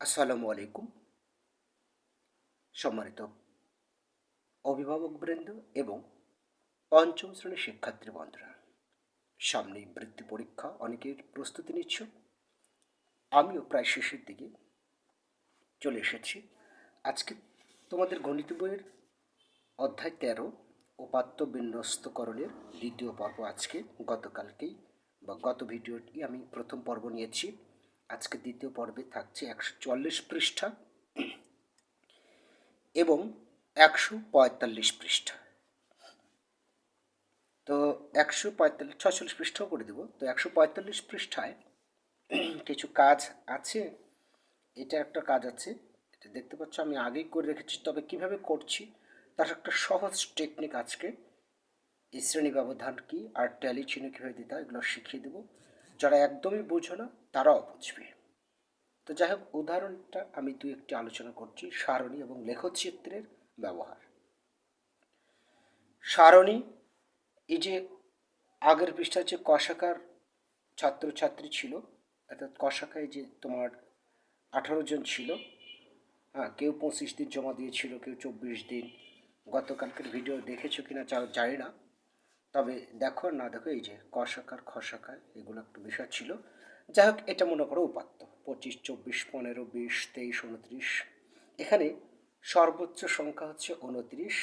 আসসালামু আলাইকুম। সম্মানিত অভিভাবকবৃন্দ এবং পঞ্চম শ্রেণির শিক্ষার্থী বন্ধুরা, সামনেই বৃত্তি পরীক্ষা, অনেকের প্রস্তুতি নিচ্ছ। আমিও প্রায় শেষের দিকে চলে এসেছি। আজকে তোমাদের গণিত বইয়ের অধ্যায় তেরো, উপাত্ত বিন্যস্তকরণের দ্বিতীয় পর্ব আজকে। গতকালকেই বা গত ভিডিওটি আমি প্রথম পর্ব নিয়েছি। আজকে দ্বিতীয় পর্বে থাকছে একশো চল্লিশ পৃষ্ঠা এবং একশো পঁয়তাল্লিশ পৃষ্ঠা। তো একশো পঁয়তাল্লিশ, ছয়চল্লিশ পৃষ্ঠাও করে দেবো। তো একশো পঁয়তাল্লিশ পৃষ্ঠায় কিছু কাজ আছে? এটা একটা কাজ আছে, এটা দেখতে পাচ্ছ আমি আগেই করে রেখেছি, তবে কীভাবে করছি তার একটা সহজ টেকনিক আজকে। শ্রেণি ব্যবধান কি আর ট্যালি চিহ্ন কীভাবে দিতে হয় এগুলো শিখিয়ে দেবো। যারা একদমই বোঝো না তারাও বুঝবে। তো যাই হোক উদাহরণটা আমি দু একটি আলোচনা করছি, সারণী এবং লেখচিত্রের ব্যবহার। সারণী, এই যে আগের পৃষ্ঠায় যে কষাকার ছাত্রছাত্রী ছিল, অর্থাৎ কষাকায় যে তোমার আঠারো জন ছিল হ্যাঁ কেউ পঁচিশ দিন জমা দিয়েছিল, কেউ চব্বিশ দিন। গতকালকের ভিডিও দেখেছ কিনা যা- জানি না। তবে দেখো না দেখো, এই যে কষাকার খসাকার, এগুলো একটু বিষয় ছিল। যাই হোক এটা মনে করো উপাত্ত। পঁচিশ, চব্বিশ, পনেরো, বিশ, তেইশ, উনত্রিশ। এখানে সর্বোচ্চ সংখ্যা হচ্ছে উনত্রিশ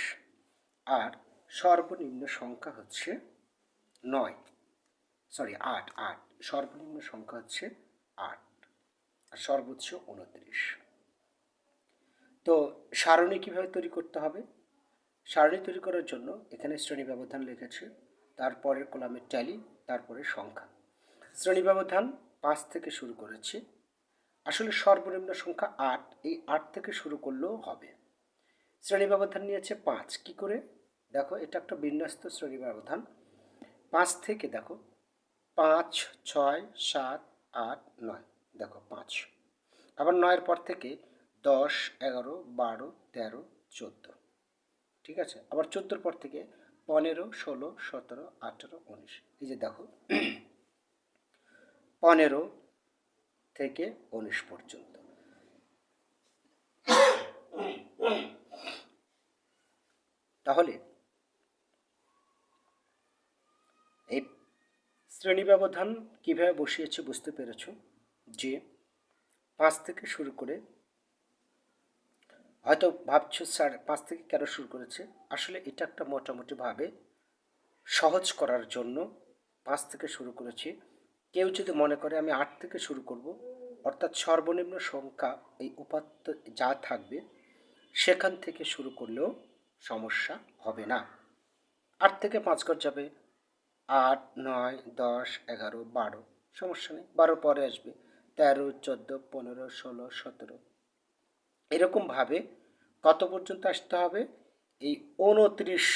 আর সর্বনিম্ন সংখ্যা হচ্ছে নয়। সরি আট আট। সর্বনিম্ন সংখ্যা হচ্ছে আট আর সর্বোচ্চ উনত্রিশ। তো সারণী কীভাবে তৈরি করতে হবে? সারণী তৈরি করার জন্য এখানে শ্রেণি ব্যবধান লিখেছে তারপরের কলামে ট্যালি তারপরে সংখ্যা। শ্রেণি ব্যবধান পাঁচ থেকে শুরু করেছি। আসলে সর্বনিম্ন সংখ্যা আট, এই আট থেকে শুরু করলেও হবে। শ্রেণি ব্যবধান নিয়েছে পাঁচ, কি করে? দেখো, এটা একটা বিন্যস্ত শ্রেণি ব্যবধান। পাঁচ থেকে, দেখো, পাঁচ, ছয়, সাত, আট, নয়, দেখো, পাঁচ। আবার নয়ের পর থেকে দশ, এগারো, বারো, তেরো, চোদ্দ, ঠিক আছে? আবার চোদ্দোর পর থেকে পনেরো, ষোলো, সতেরো, আঠেরো, উনিশ, এই যে দেখো। পনেরো থেকে উনিশ পর্যন্ত। তাহলে এই শ্রেণি ব্যবধান কীভাবে বসিয়েছে বুঝতে পেরেছ? যে পাঁচ থেকে শুরু করে হয়তো ভাবছ, স্যার, পাঁচ থেকে কেন শুরু করেছে? আসলে এটা একটা মোটামুটিভাবে সহজ করার জন্য পাঁচ থেকে শুরু করেছি। কেউ যদি মনে করে আমি আট থেকে শুরু করব, অর্থাৎ সর্বনিম্ন সংখ্যা এই উপাত্ত যা থাকবে, সেখান থেকে শুরু করলেও সমস্যা হবে না। আট থেকে পাঁচ ঘর যাবে। আট, নয়, দশ, এগারো, বারো, সমস্যা নেই, বারো পরে আসবে। তেরো, চোদ্দ, পনেরো, ষোলো, সতেরো। এরকমভাবে কত পর্যন্ত আসতে হবে? এই উনত্রিশ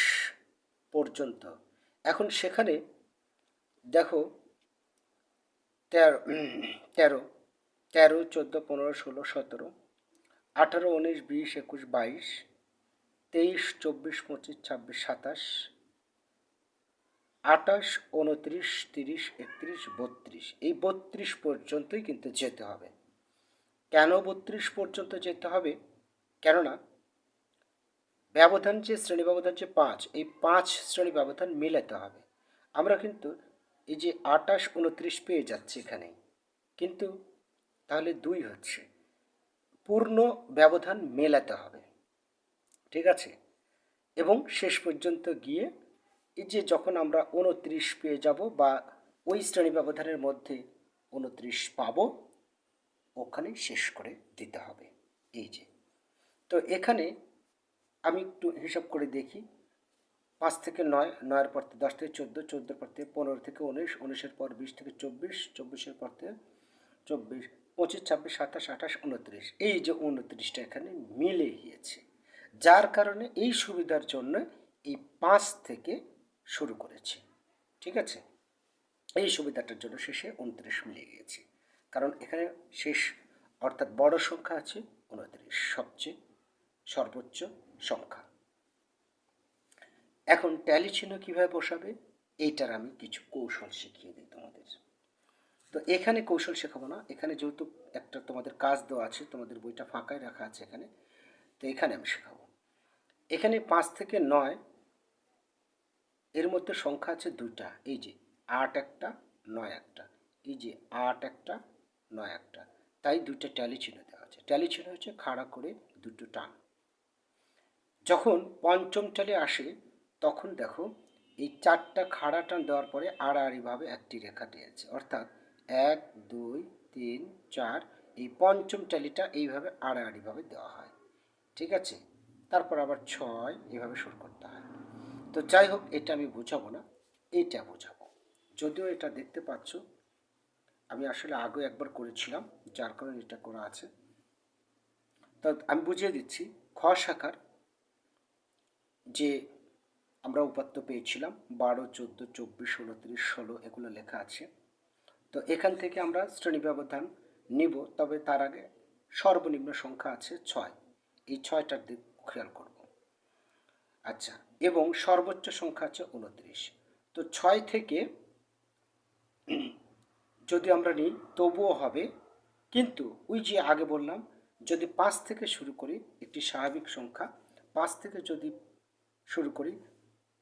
পর্যন্ত। এখন সেখানে দেখো তেরো তেরো তেরো, চোদ্দ, পনেরো, ষোলো, সতেরো, আঠারো, উনিশ, বিশ, একুশ, বাইশ, তেইশ, চব্বিশ, পঁচিশ, ছাব্বিশ, সাতাশ, আঠাশ, উনত্রিশ, তিরিশ, একত্রিশ, বত্রিশ। এই বত্রিশ পর্যন্তই কিন্তু যেতে হবে। কেন বত্রিশ পর্যন্ত যেতে হবে? কেননা ব্যবধান যে শ্রেণি ব্যবধান যে পাঁচ, এই পাঁচ শ্রেণি ব্যবধান মেলাতে হবে। আমরা কিন্তু এই যে আটাশ উনত্রিশ পেয়ে যাচ্ছে এখানে, কিন্তু তাহলে দুই হচ্ছে। পূর্ণ ব্যবধান মেলাতে হবে, ঠিক আছে? এবং শেষ পর্যন্ত গিয়ে এই যে যখন আমরা উনত্রিশ পেয়ে যাব বা ওই শ্রেণি ব্যবধানের মধ্যে উনত্রিশ পাবো, ওখানে শেষ করে দিতে হবে। এই যে। তো এখানে আমি একটু হিসাব করে দেখি পাঁচ থেকে নয়, নয়ের পর থেকে দশ থেকে চোদ্দ, চোদ্দোর পর থেকে পনেরো থেকে উনিশ, উনিশের পর বিশ থেকে চব্বিশ, চব্বিশের পর থেকে চব্বিশ, পঁচিশ, ছাব্বিশ, সাতাশ, আঠাশ, উনত্রিশ। এই যে উনত্রিশটা এখানে মিলে গিয়েছে। যার কারণে এই সুবিধার জন্য এই পাঁচ থেকে শুরু করেছি। ঠিক আছে? এই সুবিধাটার জন্য শেষে উনত্রিশ মিলে গিয়েছে। কারণ এখানে শেষ, অর্থাৎ বড় সংখ্যা আছে, উনত্রিশ সবচেয়ে সর্বোচ্চ সংখ্যা। এখন ট্যালি চিহ্ন কীভাবে বসাবে? এইটার আমি কিছু কৌশল শিখিয়ে দিই তোমাদের। তো এখানে কৌশল শেখাবো না। এখানে যেহেতু একটা তোমাদের কাজ দেওয়া আছে, তোমাদের বইটা ফাঁকায় রাখা আছে এখানে, তো এখানে আমি শেখাবো। এখানে পাঁচ থেকে নয়, এর মধ্যে সংখ্যা আছে দুইটা। এই যে আট একটা, নয় একটা। এই যে আট একটা, নয় একটা। তাই দুইটা ট্যালি চিহ্ন দেওয়া আছে। ট্যালি চিহ্ন হচ্ছে খাড়া করে দুটো টান। যখন পঞ্চম ট্যালি আসে তখন দেখো, এই চারটা খাড়া টান দেওয়ার পরে আড়াআড়িভাবে একটি রেখা দিয়েছে। অর্থাৎ এক, দুই, তিন, চার, এই পঞ্চম ট্যালিটা এইভাবে আড়াআড়িভাবে দেওয়া হয়। ঠিক আছে? তারপর আবার ছয় এভাবে শুরু করতে হয়। তো যাই হোক, এটা আমি বোঝাবো না, এটা বোঝাবো। যদিও এটা দেখতে পাচ্ছ, আমি আসলে আগে একবার করেছিলাম, যার কারণে এটা করা আছে। তো আমি বুঝিয়ে দিচ্ছি খ শাখার যে আমরা উপাত্ত পেয়েছিলাম বারো, চোদ্দ, চব্বিশ উনত্রিশ ষোলো, এগুলো লেখা আছে। তো এখান থেকে আমরা শ্রেণি ব্যবধান নিব, তবে তার আগে সর্বনিম্ন সংখ্যা আছে ছয়। এই ছয়টার দিক খেয়াল করব। আচ্ছা এবং সর্বোচ্চ সংখ্যা আছে উনত্রিশ তো ছয় থেকে যদি আমরা নিই, তবুও হবে। কিন্তু ওই যে আগে বললাম, যদি পাঁচ থেকে শুরু করি, একটি স্বাভাবিক সংখ্যা। পাঁচ থেকে যদি শুরু করি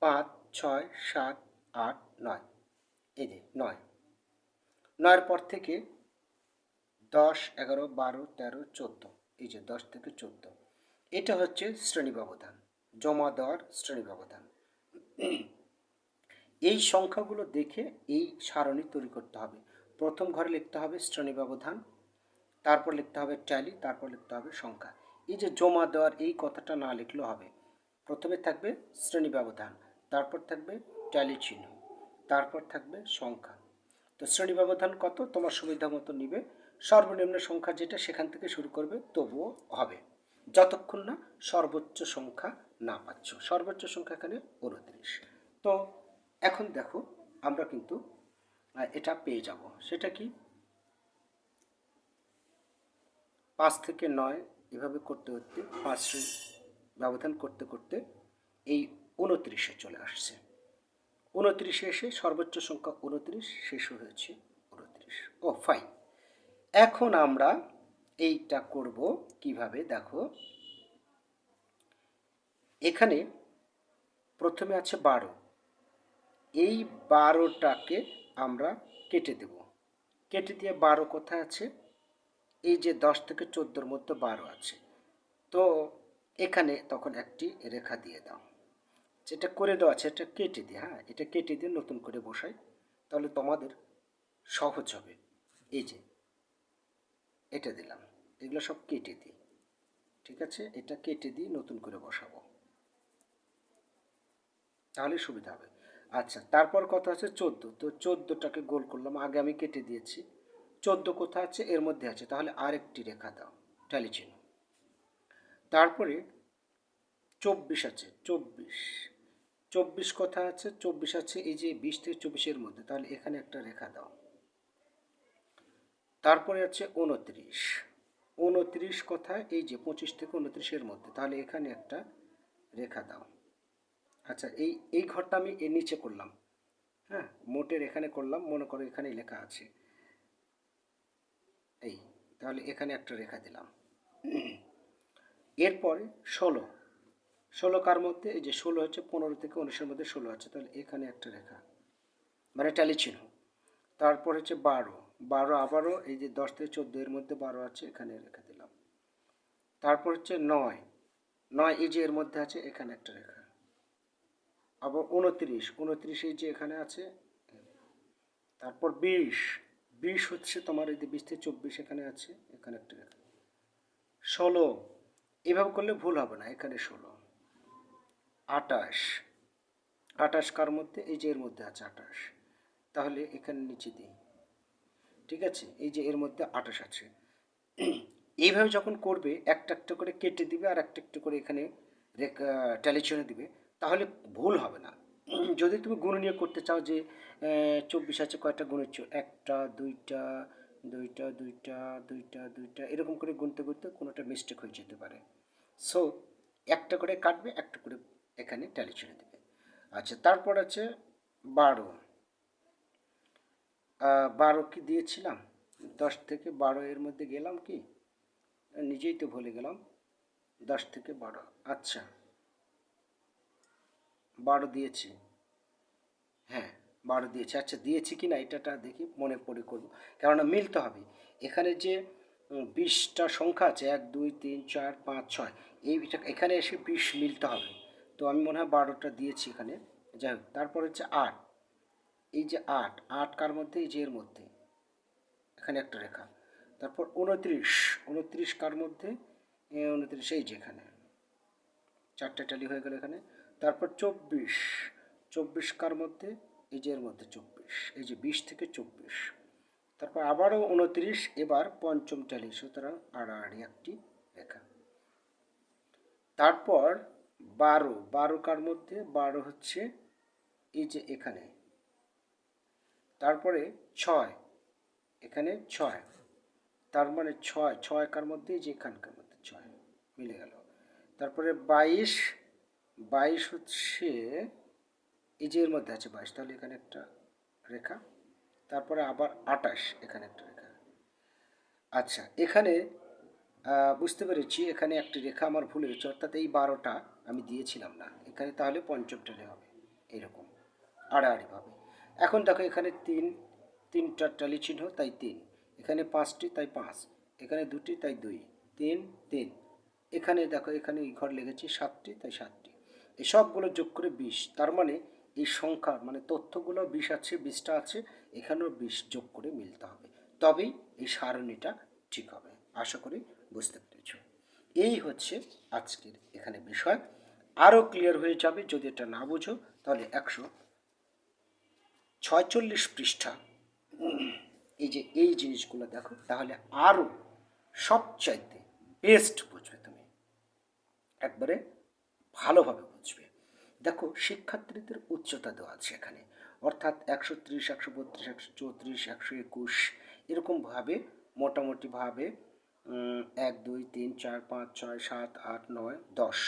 পাঁচ, ছয়, সাত, আট, নয়। এই যে নয়। নয়ের পর থেকে দশ, এগারো, বারো, তেরো, চোদ্দ। এই যে দশ থেকে চোদ্দ। এটা হচ্ছে শ্রেণি ব্যবধান, জমা দেওয়ার শ্রেণি ব্যবধান। এই সংখ্যাগুলো দেখে এই সারণী তৈরি করতে হবে। প্রথম ঘরে লিখতে হবে শ্রেণি ব্যবধান, তারপর লিখতে হবে ট্যালি, তারপর লিখতে হবে সংখ্যা। এই যে জমা দেওয়ার এই কথাটা না লিখলেও হবে। প্রথমে থাকবে শ্রেণি ব্যবধান। তারপর থাকবে ট্যালি চিহ্ন, তারপর থাকবে সংখ্যা। তো শ্রেণি ব্যবধান কত? তোমার সুবিধা মতো নিবে। সর্বনিম্ন সংখ্যা যেটা, সেখান থেকে শুরু করবে, তবুও হবে। যতক্ষণ না সর্বোচ্চ সংখ্যা না পাচ্ছ। সর্বোচ্চ সংখ্যা এখানে উনত্রিশ। তো এখন দেখো, আমরা কিন্তু এটা পেয়ে যাব। সেটা কি? পাঁচ থেকে নয়, এভাবে করতে করতে, পাঁচ ব্যবধান করতে করতে, এই উনত্রিশে চলে আসছে। উনত্রিশে এসে সর্বোচ্চ সংখ্যা উনত্রিশ, শেষ হয়েছে উনত্রিশ। ও ফাইন এখন আমরা এইটা করব কীভাবে? দেখো। এখানে প্রথমে আছে বারো। এই বারোটাকে আমরা কেটে দেব। কেটে দিয়ে বারো কোথায় আছে? এই যে দশ থেকে চোদ্দোর মধ্যে বারো আছে। তো এখানে তখন একটি রেখা দিয়ে দাও। যেটা করে দেওয়া আছে, এটা কেটে দিই হ্যাঁ এটা কেটে দিয়ে নতুন করে বসাই, তাহলে তোমাদের সহজ হবে। এই যে, এটা দিলাম, এগুলো সব কেটে দিই, ঠিক আছে? এটা কেটে দিয়ে নতুন করে বসাবো। তাহলে সুবিধা হবে। আচ্ছা তারপর কথা আছে চোদ্দ, তো চোদ্দোটাকে গোল করলাম, আগে আমি কেটে দিয়েছি। চোদ্দ কোথায় আছে? এর মধ্যে আছে, তাহলে আরেকটি রেখা দাও চিহ্ন। তারপরে চব্বিশ আছে, চব্বিশ। চব্বিশ কথা আছে, চব্বিশ আছে, এই যে বিশ থেকে চব্বিশের মধ্যে, তাহলে এখানে একটা রেখা দাও। তারপরে আছে উনত্রিশ। উনত্রিশ কথা, এই যে পঁচিশ থেকে উনত্রিশের মধ্যে, তাহলে এখানে একটা রেখা দাও। আচ্ছা এই এই ঘরটা আমি এর নিচে করলাম। হ্যাঁ মোটের এখানে করলাম, মনে করো এখানে লেখা আছে। এই, তাহলে এখানে একটা রেখা দিলাম। এরপরে ষোলো। ষোলো কার মধ্যে? এই যে ষোলো হচ্ছে পনেরো থেকে উনিশের মধ্যে ষোলো আছে, তাহলে এখানে একটা রেখা। মানে ট্যালি চিহ্ন। তারপর হচ্ছে বারো। বারো আবারও এই যে দশ থেকে চোদ্দ এর মধ্যে বারো আছে, এখানে রেখা দিলাম। তারপর হচ্ছে নয়। নয় এই যে এর মধ্যে আছে, এখানে একটা রেখা। আবার উনত্রিশ। উনত্রিশ এই যে এখানে আছে, তারপর বিশ। বিশ হচ্ছে তোমার এই যে বিশ থেকে চব্বিশ এখানে আছে, এখানে একটা রেখা। ষোলো। এভাবে করলে ভুল হবে না, এখানে ষোলো। আটাশ। আটাশ কার মধ্যে? এই যে এর মধ্যে আছে আটাশ। তাহলে এখানে নিচে দিই। ঠিক আছে? এই যে এর মধ্যে আটাশ আছে। এইভাবে যখন করবে, একটা একটা করে কেটে দিবে আর একটা একটা করে এখানে ট্যালিচনে দিবে, তাহলে ভুল হবে না। যদি তুমি গুণ নিয়ে করতে চাও যে চব্বিশ আছে, কয়টা গুণেছ একটা, দুইটা দুইটা দুইটা দুইটা দুইটা, এরকম করে গুনতে গুনতে কোনোটা মিস্টেক হয়ে যেতে পারে। সো একটা করে কাটবে, একটা করে এখানে ট্যালি ছেড়ে দেবে। আচ্ছা তারপর আছে বারো। বারো কি দিয়েছিলাম? দশ থেকে বারো এর মধ্যে গেলাম কি? নিজেই তো ভুলে গেলাম। দশ থেকে বারো আচ্ছা। বারো দিয়েছি। হ্যাঁ বারো দিয়েছি। আচ্ছা দিয়েছি কি না এটাটা দেখি, মনে পড়ে করব। কেননা মিলতে হবে। এখানে যে বিশটা সংখ্যা আছে, এক, দুই, তিন, চার, পাঁচ, ছয়, এই এখানে এসে বিশ মিলতে হবে। তো আমি মনে হয় বারোটা দিয়েছি এখানে। যাই হোক, তারপর হচ্ছে আট। এই যে আট আট কার মধ্যে? এই যে এর মধ্যে। এখানে একটা রেখা। তারপর উনত্রিশ। উনত্রিশ কার মধ্যে? উনত্রিশ, এই যে এখানে। চারটে টালি হয়ে গেল এখানে। তারপর চব্বিশ। চব্বিশ কার মধ্যে? এই যে এর মধ্যে চব্বিশ। এই যে বিশ থেকে চব্বিশ। তারপর আবারও উনত্রিশ, এবার পঞ্চম টালি সুতরাং আড়াআড়ি একটি রেখা। তারপর বারো বারো কার মধ্যে? বারো হচ্ছে এই যে এখানে। তারপরে ছয়, এখানে ছয়। তার মানে ছয় ছয় কার মধ্যে? যে এখানকার মধ্যে ছয়, মিলে গেল। তারপরে বাইশ বাইশ হচ্ছে এই যে এর মধ্যে আছে বাইশ, তাহলে এখানে একটা রেখা। তারপরে আবার আটাশ, এখানে একটা রেখা। আচ্ছা এখানে বুঝতে পেরেছি, এখানে একটি রেখা আমার ভুল হয়েছে, অর্থাৎ এই বারোটা আমি দিয়েছিলাম না। এখানে তাহলে পঞ্চম হবে। এরকম আড়াআড়িভাবে এখন দেখো এখানে তিন, তিনটা টালি চিহ্ন, তাই তিন। এখানে পাঁচটি, তাই পাঁচ। এখানে দুটি, তাই দুই। তিন তিন। এখানে দেখো, এখানে এই ঘর লেগেছি সাতটি, তাই সাতটি। এই সবগুলো যোগ করে বিশ। তার মানে এই সংখ্যা মানে তথ্যগুলো বিশ আছে, বিশটা আছে, এখানেও বিশ যোগ করে মিলতে হবে। তবেই এই সারণীটা ঠিক হবে। আশা করি বুঝতে পেরেছ। এই হচ্ছে আজকের এখানে বিষয়। আরও ক্লিয়ার হয়ে যাবে যদি এটা না বুঝো, তাহলে একশো ছয়চল্লিশ পৃষ্ঠা। এই যে এই জিনিসগুলো দেখো, তাহলে আরও সবচাইতে বেস্ট বুঝবে তুমি। একবারে ভালোভাবে বুঝবে। দেখো, শিক্ষার্থীদের উচ্চতা দেওয়া আছে এখানে। অর্থাৎ একশো ত্রিশ, একশো বত্রিশ, একশো চৌত্রিশ, একশো একুশ এরকমভাবে মোটামুটিভাবে এক, দুই, তিন, চার, পাঁচ, ছয়, সাত, আট, নয়, দশ।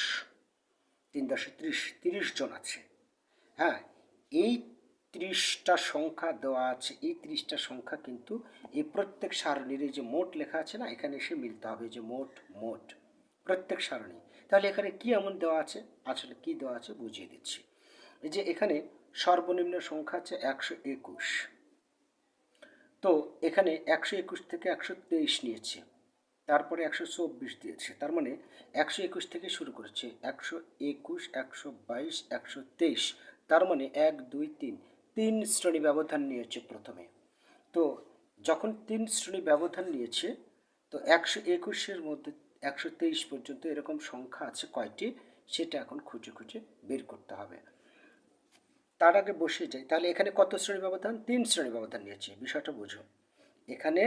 তিন দশে ত্রিশ, তিরিশ জন আছে। হ্যাঁ এই ত্রিশটা সংখ্যা দেওয়া আছে। এই ত্রিশটা সংখ্যা কিন্তু এই প্রত্যেক সারণীর যে মোট লেখা আছে না, এখানে এসে মিলতে হবে যে মোট মোট। প্রত্যেক সারণী। তাহলে এখানে কি এমন দেওয়া আছে? আসলে কি দেওয়া আছে বুঝিয়ে দিচ্ছি। এই যে এখানে সর্বনিম্ন সংখ্যা আছে একশো একুশ। তো এখানে একশো একুশ থেকে একশো তেইশ নিয়েছে। তারপরে একশো চব্বিশ দিয়েছে। তার মানে একশো একুশ থেকে শুরু করেছে। একশো একুশ, একশো বাইশ, একশো তেইশ। তার মানে এক, দুই, তিন। তিন শ্রেণি ব্যবধান নিয়েছে প্রথমে। তো যখন তিন শ্রেণি ব্যবধান নিয়েছে, তো একশো একুশের মধ্যে একশো তেইশ পর্যন্ত এরকম সংখ্যা আছে কয়টি? সেটা এখন খুঁজে খুঁজে বের করতে হবে। তার আগে বসে যাই। তাহলে এখানে কত শ্রেণি ব্যবধান? তিন শ্রেণি ব্যবধান নিয়েছে। বিষয়টা বুঝো। এখানে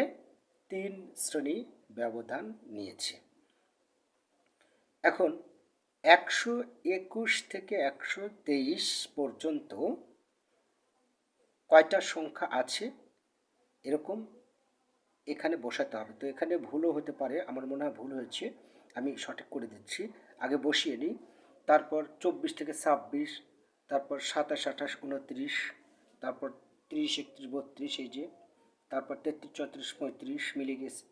তিন শ্রেণি ব্যবধান নিয়েছে। এখন একশো একুশ থেকে একশো তেইশ পর্যন্ত কয়টা সংখ্যা আছে? এরকম এখানে বসাতে হবে। তো এখানে ভুলও হতে পারে, আমার মনে হয় ভুল হয়েছে। আমি সঠিক করে দিচ্ছি। আগে বসিয়ে নিই। তারপর চব্বিশ থেকে ছাব্বিশ, তারপর সাতাশ, আঠাশ, উনত্রিশ, তারপর তিরিশ, একত্রিশ, বত্রিশ, এই যে তারপর তেত্রিশ, চৌত্রিশ, পঁয়ত্রিশ মিলে গেছে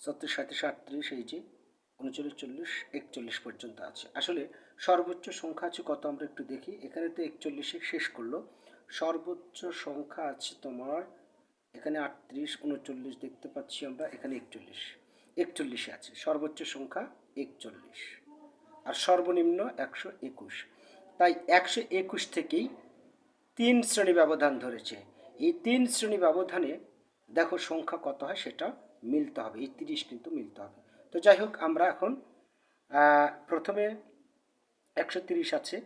ছত্রিশ সাঁত্রিশ আটত্রিশ, এই যে উনচল্লিশ, চল্লিশ, একচল্লিশ পর্যন্ত আছে। আসলে সর্বোচ্চ সংখ্যা আছে কত আমরা একটু দেখি। এখানে তো একচল্লিশে শেষ করল। সর্বোচ্চ সংখ্যা আছে তোমার এখানে আটত্রিশ, উনচল্লিশ দেখতে পাচ্ছি আমরা, এখানে একচল্লিশ, একচল্লিশে আছে। সর্বোচ্চ সংখ্যা একচল্লিশ। আর সর্বনিম্ন একশো একুশ। তাই একশো একুশ থেকেই তিন শ্রেণি ব্যবধান ধরেছে। এই তিন শ্রেণি ব্যবধানে দেখো সংখ্যা কত হয় সেটা মিলতে হবে এই তিরিশ কিন্তু মিলতে হবে। তো যাই হোক, আমরা এখন প্রথমে একশো তিরিশ আছে,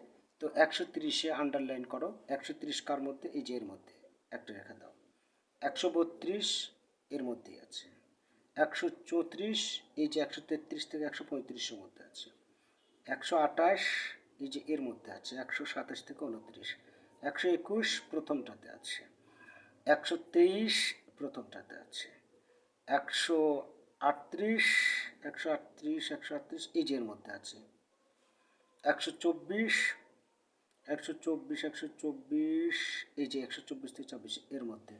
তো একশো তিরিশে আন্ডারলাইন করো, একশো তিরিশ কার মধ্যে? এই যে এর মধ্যে, একটা রেখা দাও। একশো বত্রিশ এর মধ্যেই আছে, একশো চৌত্রিশ এই যে একশো তেত্রিশ থেকে একশো পঁয়ত্রিশের মধ্যে আছে, একশো আঠাশ এই যে এর মধ্যে আছে, একশো সাতাশ থেকে উনত্রিশ, একশো একুশ প্রথমটাতে আছে, একশো তেইশ প্রথমটাতে আছে। একশো আটত্রিশ একশো আটত্রিশ একশো আটত্রিশ এই যে মধ্যে আছে। একশো চব্বিশ একশো চব্বিশ একশো চব্বিশ এই যে একশো চব্বিশ থেকে চব্বিশ এর মধ্যে।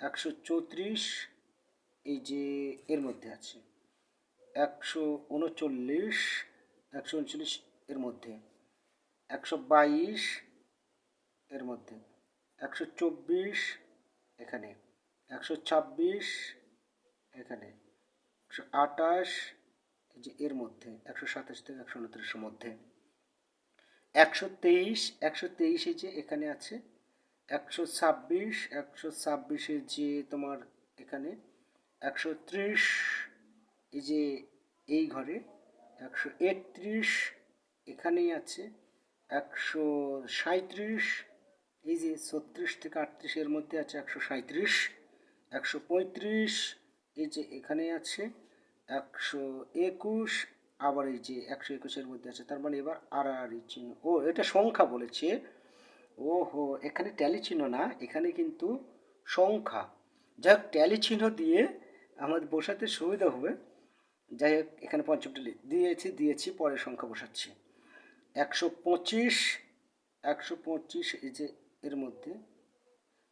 একশো চৌত্রিশ এই যে এর মধ্যে আছে। একশো উনচল্লিশ একশো উনচল্লিশ এর মধ্যে। একশো বাইশ এর মধ্যে। একশো চব্বিশ এখানে। একশো ছাব্বিশ, এখানে একশো আটাশ যে এর মধ্যে, একশো সাতাশ থেকে একশো উনত্রিশের মধ্যে। একশো তেইশ, একশো তেইশে যে এখানে আছে। একশো ছাব্বিশ, একশো ছাব্বিশে যে তোমার এখানে, একশো ত্রিশ এই যে এই ঘরে, একশো একত্রিশ এখানেই আছে। একশো সাঁত্রিশ এই যে ছত্রিশ থেকে আটত্রিশের মধ্যে আছে, একশো সাঁত্রিশ একশো পঁয়ত্রিশ, এই যে এখানে আছে। একশো একুশ, আবার এই যে একশো একুশের মধ্যে আছে, তার মানে এবার আড়াআড়ি চিহ্ন। ও, এটা সংখ্যা বলেছে। ও হো এখানে ট্যালি চিহ্ন না, এখানে কিন্তু সংখ্যা। যাই হোক ট্যালি চিহ্ন দিয়ে আমাদের বসাতে সুবিধা হবে। যাই হোক, এখানে পঞ্চম ট্যালি দিয়েছি দিয়েছি, পরের সংখ্যা বসাচ্ছি। একশো পঁচিশ একশো পঁচিশ এই যে এর মধ্যে।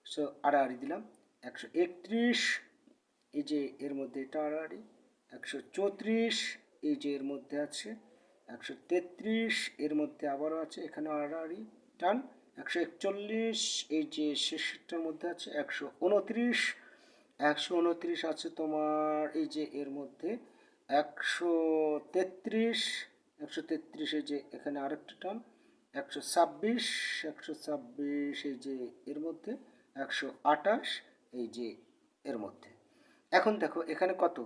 সো, আড়াআড়ি দিলাম। একশো একত্রিশ, এই যে এর মধ্যে এটা আড়াআড়ি একশো চৌত্রিশ, এই যে এর মধ্যে আছে। একশো তেত্রিশ, এর মধ্যে আবারও আছে। এখানে আড়াআড়ি টান একশো একচল্লিশ, এই যে শেষটার মধ্যে আছে। একশো উনত্রিশ একশো উনত্রিশ আছে তোমার, এই যে এর মধ্যে। একশো তেত্রিশ একশো তেত্রিশ, এই যে এখানে আরেকটা টান। একশো ছাব্বিশ একশো ছাব্বিশ, এই যে এর মধ্যে। একশো আটাশ এই যে এর মধ্যে। এখন দেখো, এখানে কত?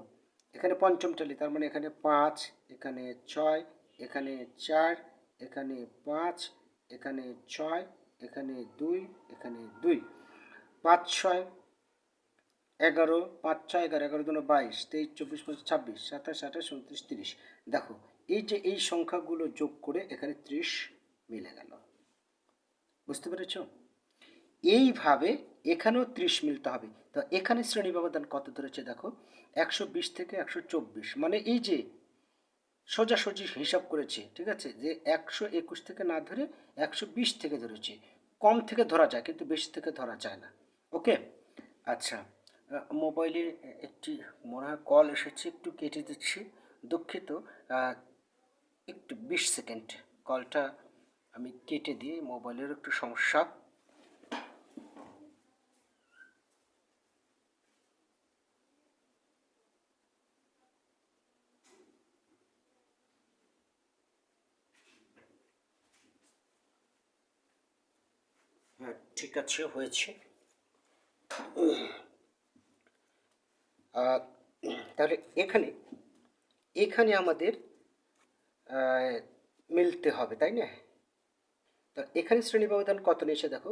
এখানে পঞ্চম টালি তার মানে এখানে পাঁচ, এখানে ছয়, এখানে চার, এখানে পাঁচ, এখানে ছয়, এখানে দুই এখানে দুই। পাঁচ ছয়, এগারো, পাঁচ ছয়, এগারো এগারো দুটো বাইশ, তেইশ, চব্বিশ, পঁচিশ, ছাব্বিশ, সাতাশ, আঠাশ, উনত্রিশ, তিরিশ। দেখো, এই যে এই সংখ্যাগুলো যোগ করে এখানে ত্রিশ মিলে গেল। বুঝতে পেরেছ? এইভাবে এখানেও ত্রিশ মিলতে হবে। তো এখানে শ্রেণি ব্যবধান কত ধরেছে দেখো? একশো বিশ থেকে একশো চব্বিশ। মানে এই যে সোজাসুজি হিসাব করেছে, ঠিক আছে? যে একশো একুশ থেকে না ধরে একশো বিশ থেকে ধরেছে। কম থেকে ধরা যায়, কিন্তু বেশি থেকে ধরা যায় না। ওকে? আচ্ছা মোবাইলে একটি মনে হয় কল এসেছে, একটু কেটে দিচ্ছি। দুঃখিত একটু বিশ সেকেন্ড। কলটা আমি কেটে দিয়ে মোবাইলের একটু সমস্যা। আছে হয়েছে। তাহলে এখানে এখানে আমাদের মিলতে হবে, তাই না? তা এখানে শ্রেণি ব্যবধান কত নিয়েছে দেখো?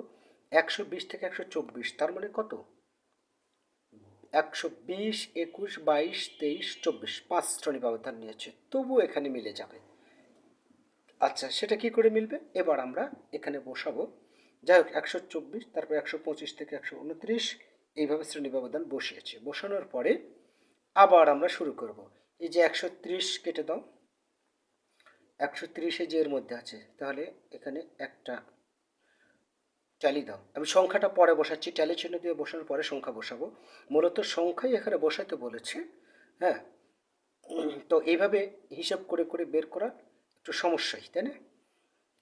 একশো বিশ থেকে একশো চব্বিশ, তার মানে কত? একশো বিশ, একুশ, বাইশ, তেইশ, চব্বিশ, পাঁচ শ্রেণি ব্যবধান নিয়েছে তবু এখানে মিলে যাবে। আচ্ছা সেটা কি করে মিলবে? এবার আমরা এখানে বসাবো। যাই হোক একশো চব্বিশ, তারপর একশো পঁচিশ থেকে একশো উনত্রিশ, এইভাবে শ্রেণি ব্যবধান বসিয়েছে। বসানোর পরে আবার আমরা শুরু করব। এই যে একশো ত্রিশ কেটে দাও, একশো তিরিশে যে এর মধ্যে আছে, তাহলে এখানে একটা ট্যালি দাও। আমি সংখ্যাটা পরে বসাচ্ছি ট্যালি চিহ্ন দিয়ে বসানোর পরে সংখ্যা বসাবো। মূলত সংখ্যাই এখানে বসাতে বলেছে হ্যাঁ? তো এইভাবে হিসাব করে করে বের করা একটু সমস্যাই, তাই না?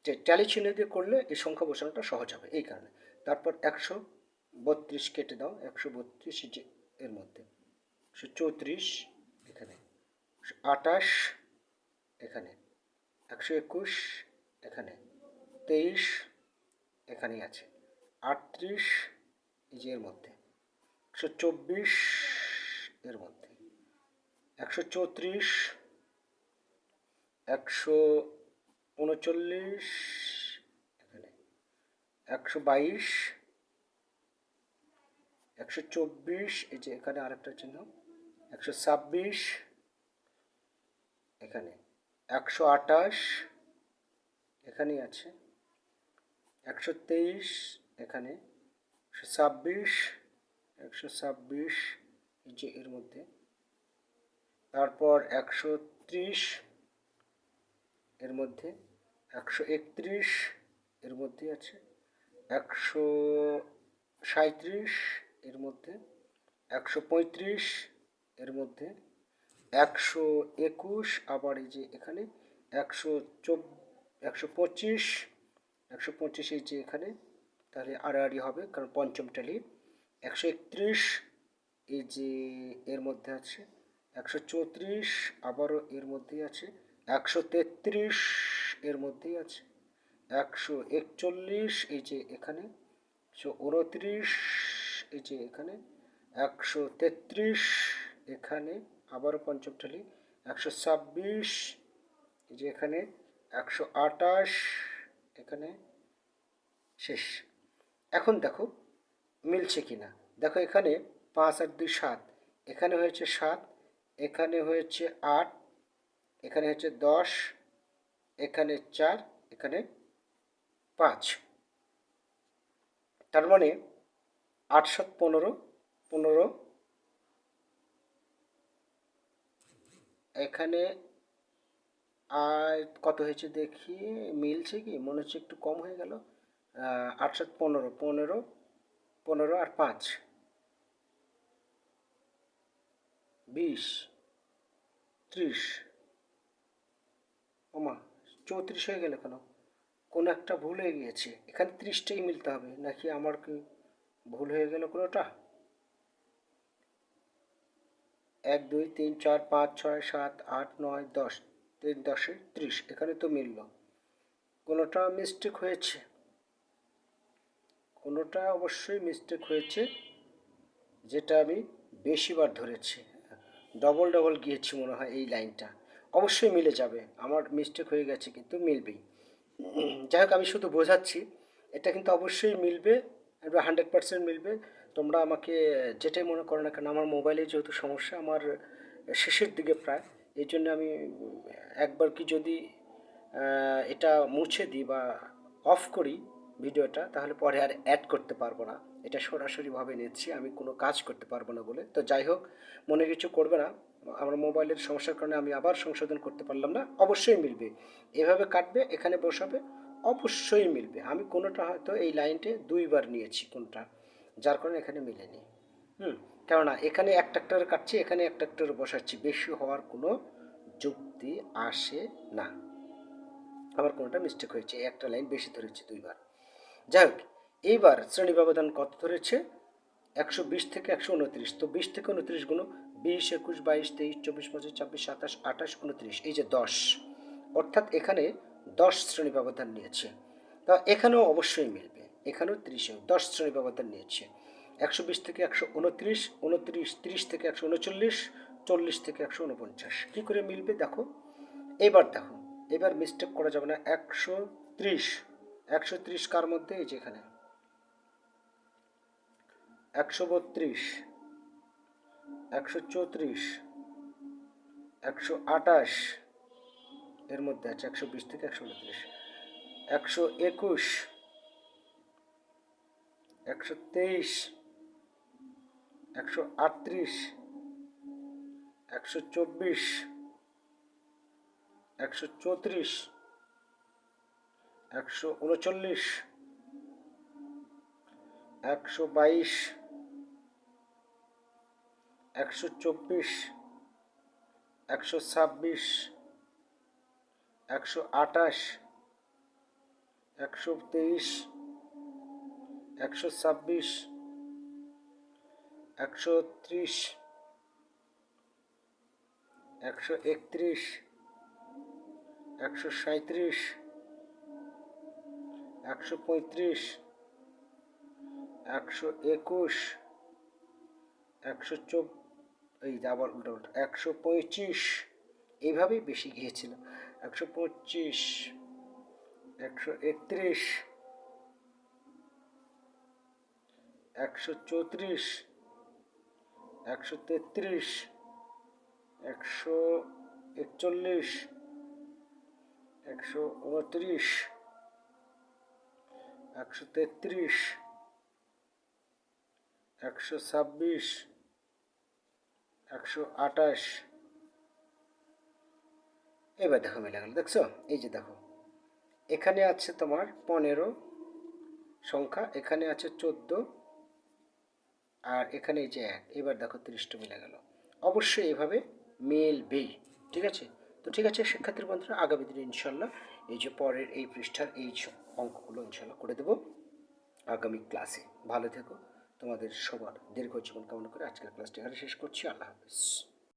যে ট্যালি চিহ্ন দিয়ে করলে এই সংখ্যা বসানোটা সহজ হবে, এই কারণে। তারপর একশো বত্রিশ কেটে দাও, একশো বত্রিশ যে এর মধ্যে। একশো চৌত্রিশ এখানে আটাশ এখানে, একশো একুশ এখানে, তেইশ এখানেই আছে, আটত্রিশ এই যে এর মধ্যে, একশো চব্বিশ এর মধ্যে, একশো চৌত্রিশ, একশো উনচল্লিশ এখানে। একশো বাইশ, একশো চব্বিশ, এই যে এখানে আরেকটা চিহ্ন। একশো ছাব্বিশ, এখানে। একশো আটাশ এখানেই আছে। একশো তেইশ, এখানে। একশো ছাব্বিশ একশো ছাব্বিশ, এই যে এর মধ্যে। তারপর একশো ত্রিশ এর মধ্যে একশো একত্রিশ, এর মধ্যে আছে একশো সাঁত্রিশ এর মধ্যে একশো পঁয়ত্রিশ, এর মধ্যে একশো একুশ, আবার এই যে এখানে একশো চব, একশো পঁচিশ একশো পঁচিশ এই যে এখানে তাহলে আড়াআড়ি হবে, কারণ পঞ্চম টালি একশো একত্রিশ, এই যে এর মধ্যে আছে, একশো চৌত্রিশ, আবারও এর মধ্যেই আছে একশো তেত্রিশ এর মধ্যেই আছে। একশো একচল্লিশ এই যে এখানে, একশো উনত্রিশ এই যে এখানে, একশো তেত্রিশ এখানে, আবারও পঞ্চম টালি একশো ছাব্বিশ এই যে এখানে, একশো আটাশ এখানে, শেষ। এখন দেখো মিলছে কি না দেখো এখানে পাঁচ আর দুই সাত। এখানে হয়েছে সাত, এখানে হয়েছে আট এখানে হচ্ছে দশ, এখানে চার, এখানে পাঁচ। তার মানে আট সাত পনেরো পনেরো। এখানে আর কত হয়েছে দেখি, মিলছে কি? মনে হচ্ছে একটু কম হয়ে গেল। আট সাত পনেরো পনেরো পনেরো আর পাঁচ। বিশ, ত্রিশ। ওমা চৌত্রিশ হয়ে গেল কেন? কোনো একটা ভুল হয়ে গিয়েছে। এখানে ত্রিশটাই মিলতে হবে। নাকি আমার কি ভুল হয়ে গেল কোনোটা? এক, দুই, তিন, চার, পাঁচ, ছয়, সাত, আট, নয়, দশ। তিন, দশে ত্রিশ। এখানে তো মিলল। কোনোটা মিস্টেক হয়েছে? কোনোটা অবশ্যই মিস্টেক হয়েছে, যেটা আমি বেশিবার ধরেছি। ডবল ডবল গিয়েছি মনে হয় এই লাইনটা অবশ্যই মিলে যাবে। আমার মিস্টেক হয়ে গেছে কিন্তু মিলবেই। যাই হোক, আমি শুধু বোঝাচ্ছি, এটা কিন্তু অবশ্যই মিলবে হান্ড্রেড পার্সেন্ট মিলবে। তোমরা আমাকে যেটাই মনে করো না কেন, আমার মোবাইলে যেহেতু সমস্যা, আমার শেষের দিকে প্রায়। এই জন্য আমি, একবার কি যদি এটা মুছে দিই বা অফ করি ভিডিওটা, তাহলে পরে আর অ্যাড করতে পারব না। এটা সরাসরিভাবে নিচ্ছি, আমি কোনো কাজ করতে পারব না বলে। তো যাই হোক, মনে কিছু করবে না। আমার মোবাইলের সমস্যার কারণে আমি আবার সংশোধন করতে পারলাম না, অবশ্যই মিলবে। এভাবে কাটবে, এখানে বসাবে অবশ্যই মিলবে। আমি কোনোটা হয়তো এই লাইনটে দুইবার নিয়েছি কোনটা, যার কারণে এখানে মিলেনি। হুম, কেননা এখানে এক ট্রাক্টর কাটছি, এখানে এক ট্রাক্টর বসাচ্ছি, বেশি হওয়ার কোনো যুক্তি আসে না। আমার কোনোটা মিস্টেক হয়েছে একটা লাইন বেশি ধরেছি দুইবার। যাই হোক, এইবার শ্রেণি ব্যবধান কত ধরেছে? একশো বিশ থেকে একশো উনত্রিশ। তো বিশ থেকে উনত্রিশ গুণ বিশ, একুশ, বাইশ, তেইশ, চব্বিশ, পঁচিশ, ছাব্বিশ, সাতাশ, আঠাশ, উনত্রিশ, এই যে দশ। অর্থাৎ এখানে দশ শ্রেণি ব্যবধান নিয়েছে। তা এখানেও অবশ্যই মিলবে। এখানেও ত্রিশেও দশ শ্রেণি ব্যবধান নিয়েছে। একশো বিশ থেকে একশো উনত্রিশ উনত্রিশ, ত্রিশ থেকে একশো উনচল্লিশ, চল্লিশ থেকে একশো উনপঞ্চাশ। কী করে মিলবে দেখো? এবার দেখো, এবার মিস্টেক করা যাবে না। একশো ত্রিশ একশো ত্রিশ কার মধ্যে? এই যে এখানে। একশো বত্রিশ। একশো চৌত্রিশ, একশো আটাশ এর মধ্যে আছে একশো বিশ থেকে একশো উনত্রিশ, একশো একুশ, একশো তেইশ, একশো আটত্রিশ, একশো চব্বিশ, একশো চৌত্রিশ, একশো উনচল্লিশ, একশো বাইশ একশো চব্বিশ, একশো ছাব্বিশ, একশো আঠাশ, একশো তেইশ, একশো ছাব্বিশ, একশো ত্রিশ, একশো একত্রিশ, একশো সাঁত্রিশ একশো পঁয়ত্রিশ, একশো একুশ, একশো চব এই আবার উল্টো উল্টো একশো পঁয়ত্রিশ। এইভাবেই বেশি গিয়েছিল। একশো পঁচিশ একশো একত্রিশ, একশো চৌত্রিশ, একশো তেত্রিশ, একশো একচল্লিশ, একশো উনত্রিশ, একশো তেত্রিশ, একশো ছাব্বিশ একশো আঠাশ এবার দেখো মিলে গেল দেখছ? এই যে দেখো, এখানে আছে তোমার পনেরো সংখ্যা, এখানে আছে চোদ্দ আর এখানে এই যে এক। এবার দেখো তিরিশটা মিলে গেল অবশ্যই এভাবে মেলবেই ঠিক আছে? তো ঠিক আছে, শিক্ষার্থীর বন্ধুরা, আগামী দিনে ইনশাল্লাহ এই যে পরের এই পৃষ্ঠার এই অঙ্কগুলো ইনশাল্লাহ করে দেবো আগামী ক্লাসে। ভালো থেকো। তোমাদের সবার দীর্ঘ জীবন কামনা করে আজকের ক্লাসটি এখানে শেষ করছি। আল্লাহ হাফিজ।